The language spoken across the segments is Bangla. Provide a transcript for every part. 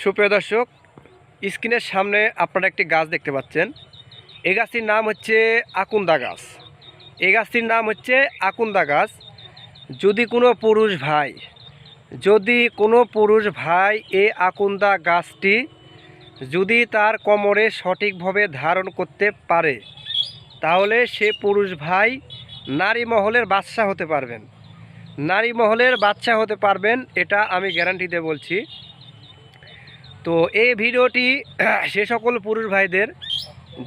সুপ্রিয় দর্শক, স্ক্রিনের সামনে আপনারা একটি গাছ দেখতে পাচ্ছেন। এই গাছটির নাম হচ্ছে আকুন্দা গাছ। এই গাছটির নাম হচ্ছে আকুন্দা গাছ। যদি কোনো পুরুষ ভাই, যদি কোনো পুরুষ ভাই এই আকুন্দা গাছটি যদি তার কোমরে সঠিকভাবে ধারণ করতে পারে, তাহলে সে পুরুষ ভাই নারী মহলের বাদশা হতে পারবেন। নারী মহলের বাচ্চা হতে পারবেন, এটা আমি গ্যারান্টি দিয়ে বলছি। তো এই ভিডিওটি সে সকল পুরুষ ভাইদের,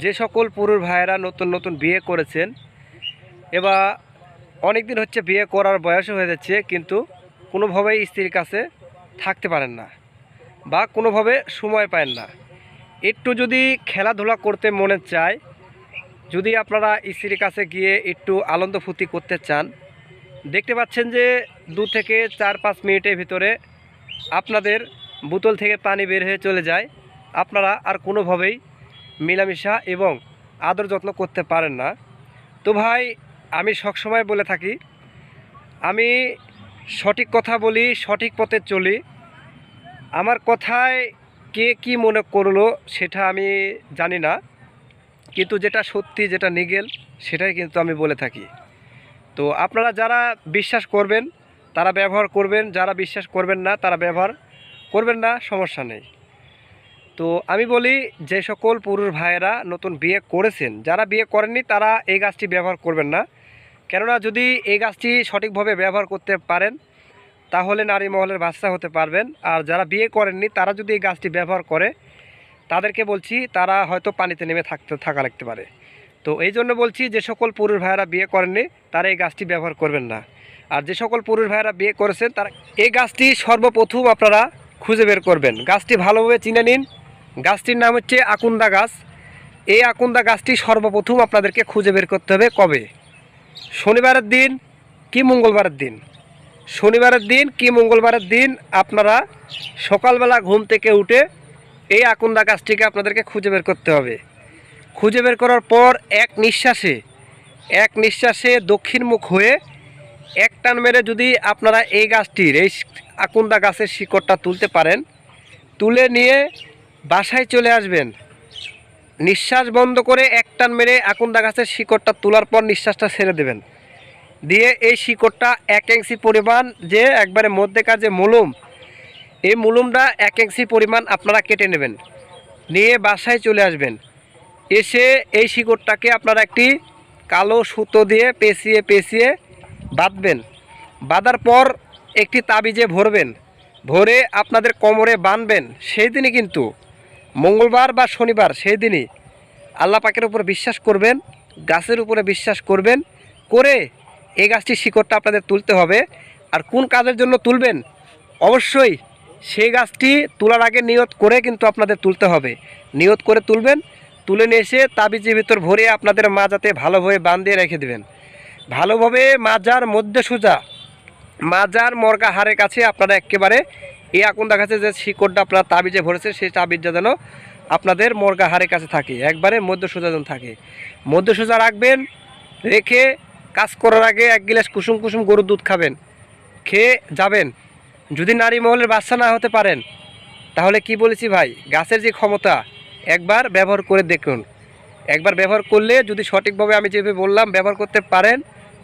যে সকল পুরুষ ভাইয়েরা নতুন নতুন বিয়ে করেছেন এবার অনেক দিন হচ্ছে বিয়ে করার বয়সও হয়ে যাচ্ছে, কিন্তু কোনোভাবেই স্ত্রীর কাছে থাকতে পারেন না বা কোনোভাবে সময় পায় না। একটু যদি খেলাধুলা করতে মনে চায়, যদি আপনারা স্ত্রীর কাছে গিয়ে একটু আনন্দ ফুর্তি করতে চান, দেখতে পাচ্ছেন যে দু থেকে চার পাঁচ মিনিটের ভিতরে আপনাদের বোতল থেকে পানি বের হয়ে চলে যায়। আপনারা আর কোনোভাবেই মিলামিশা এবং আদর যত্ন করতে পারেন না। তো ভাই, আমি সবসময় বলে থাকি, আমি সঠিক কথা বলি, সঠিক পথে চলি। আমার কথায় কে কি মনে করল সেটা আমি জানি না। কিন্তু যেটা সত্যি, যেটা নিগেল, সেটাই কিন্তু আমি বলে থাকি। তো আপনারা যারা বিশ্বাস করবেন, তারা ব্যবহার করবেন, যারা বিশ্বাস করবেন না, তারা ব্যবহার করবেন না, সমস্যা নেই। তো আমি বলি যে সকল পুরুষ ভাইয়েরা নতুন বিয়ে করেছেন, যারা বিয়ে করেননি তারা এই গাছটি ব্যবহার করবেন না। কেননা যদি এই গাছটি সঠিকভাবে ব্যবহার করতে পারেন, তাহলে নারী মহলের বাচ্চা হতে পারবেন। আর যারা বিয়ে করেননি, তারা যদি এই গাছটি ব্যবহার করে, তাদেরকে বলছি তারা হয়তো পানিতে নেমে থাকতে, থাকা লাগতে পারে। তো এই জন্য বলছি যে সকল পুরুষ ভাইয়েরা বিয়ে করেননি, তারা এই গাছটি ব্যবহার করবেন না। আর যে সকল পুরুষ ভাইয়েরা বিয়ে করেছেন, তারা এই গাছটি সর্বপ্রথম আপনারা খুঁজে বের করবেন। গাছটি ভালোভাবে চিনে নিন। গাছটির নাম হচ্ছে আকুন্দা গাছ। এই আকুন্দা গাছটি সর্বপ্রথম আপনাদেরকে খুঁজে বের করতে হবে কবে? শনিবারের দিন কি মঙ্গলবারের দিন? শনিবারের দিন কি মঙ্গলবারের দিন আপনারা সকালবেলা ঘুম থেকে উঠে এই আকুন্দা গাছটিকে আপনাদেরকে খুঁজে বের করতে হবে। খুঁজে বের করার পর এক নিঃশ্বাসে এক নিঃশ্বাসে দক্ষিণমুখ হয়ে এক টান মেরে যদি আপনারা এই গাছটির, এই আকুন্দা গাছের শিকড়টা তুলতে পারেন। তুলে নিয়ে বাসায় চলে আসবেন। নিঃশ্বাস বন্ধ করে এক টান মেরে আকুন্দা গাছের শিকড়টা তোলার পর নিঃশ্বাসটা ছেড়ে দেবেন। দিয়ে এই শিকড়টা এক ইঞ্চি পরিমাণ যে একবারে মধ্যেকার যে মলুম, এই মলুমটা এক ইঞ্চি পরিমাণ আপনারা কেটে নেবেন। নিয়ে বাসায় চলে আসবেন। এসে এই শিকড়টাকে আপনারা একটি কালো সুতো দিয়ে পেঁচিয়ে পেঁচিয়ে বাঁধবেন। বাঁধার পর একটি তাবিজে ভরবেন, ভরে আপনাদের কোমরে বাঁধবেন সেই দিনই কিন্তু, মঙ্গলবার বা শনিবার, সেই দিনই আল্লাহ পাকের উপর বিশ্বাস করবেন, গাছের উপরে বিশ্বাস করবেন, করে এই গাছটির শিকড়টা আপনাদের তুলতে হবে। আর কোন কাজের জন্য তুলবেন? অবশ্যই সেই গাছটি তোলার আগে নিয়ত করে কিন্তু আপনাদের তুলতে হবে। নিয়ত করে তুলবেন, তুলে নিয়ে এসে তাবিজের ভিতর ভরে আপনাদের মাজাতে ভালোভাবে বাঁধিয়ে রেখে দেবেন। ভালোভাবে মাজার মধ্যে সোজা মাজার মর্গা হারের কাছে আপনারা একেবারে এই আকুন্দা দেখাচ্ছে যে শিকড়টা আপনারা তাবিজে ভরেছে, সেই তাবিজটা যেন আপনাদের মর্গা হারের কাছে থাকে, একবারে মধ্য সোজা যেন থাকে। মধ্য সোজা রাখবেন, রেখে কাজ করার আগে এক গিলাস কুসুম কুসুম গরুর দুধ খাবেন, খেয়ে যাবেন। যদি নারী মহলের বাচ্চা না হতে পারেন, তাহলে কি বলেছি ভাই? গাছের যে ক্ষমতা, একবার ব্যবহার করে দেখুন। একবার ব্যবহার করলে যদি সঠিকভাবে আমি যেভাবে বললাম, ব্যবহার করতে পারেন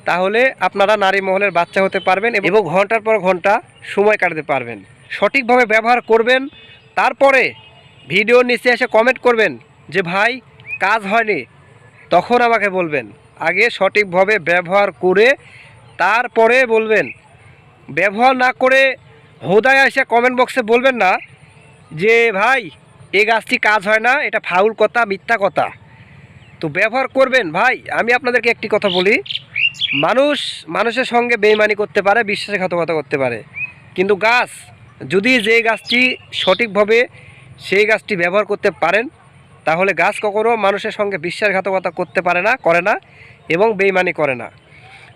তাহলে আপনারা নারী মহলের বাচ্চা হতে পারবেন এবং ঘণ্টার পর ঘণ্টা সময় কাটাতে পারবেন। সঠিকভাবে ব্যবহার করবেন, তারপরে ভিডিওর নিচে এসে কমেন্ট করবেন যে, ভাই, কাজ হয়নি। তখন আমাকে বলবেন। আগে সঠিকভাবে ব্যবহার করে তারপরে বলবেন। ব্যবহার না করে হোদায় এসে কমেন্ট বক্সে বলবেন না যে, ভাই, এই গাছটি কাজ হয় না, এটা ফাউল কথা, মিথ্যা কথা। তো ব্যবহার করবেন। ভাই, আমি আপনাদেরকে একটি কথা বলি। মানুষ মানুষের সঙ্গে বেইমানি করতে পারে, বিশ্বাসঘাতকতা করতে পারে। কিন্তু গাছ, যদি যে গাছটি সঠিকভাবে সেই গাছটি ব্যবহার করতে পারেন, তাহলে গাছ কখনও মানুষের সঙ্গে বিশ্বাসঘাতকতা করতে পারে না, করে না এবং বেইমানি করে না।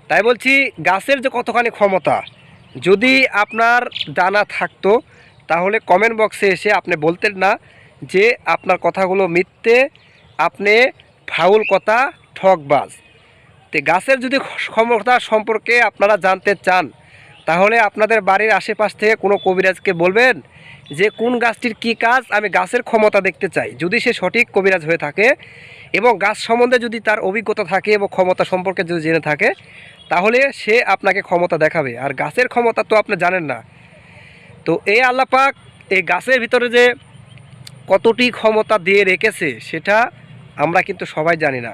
তাই বলছি, গাছের যে কতখানি ক্ষমতা, যদি আপনার জানা থাকতো, তাহলে কমেন্ট বক্সে এসে আপনি বলতেন না যে আপনার কথাগুলো মিথ্যে, আপনি ফাউল কথা ঠকবাজ তো গাছের যদি ক্ষমতা সম্পর্কে আপনারা জানতে চান, তাহলে আপনাদের বাড়ির আশেপাশ থেকে কোনো কবিরাজকে বলবেন যে কোন গাছটির কি কাজ, আমি গাছের ক্ষমতা দেখতে চাই। যদি সে সঠিক কবিরাজ হয়ে থাকে এবং গাছ সম্বন্ধে যদি তার অভিজ্ঞতা থাকে এবং ক্ষমতা সম্পর্কে যদি জেনে থাকে, তাহলে সে আপনাকে ক্ষমতা দেখাবে। আর গাছের ক্ষমতা তো আপনি জানেন না। তো এই আল্লাপাক এই গাছের ভিতরে যে কতটি ক্ষমতা দিয়ে রেখেছে, সেটা আমরা কিন্তু সবাই জানি না।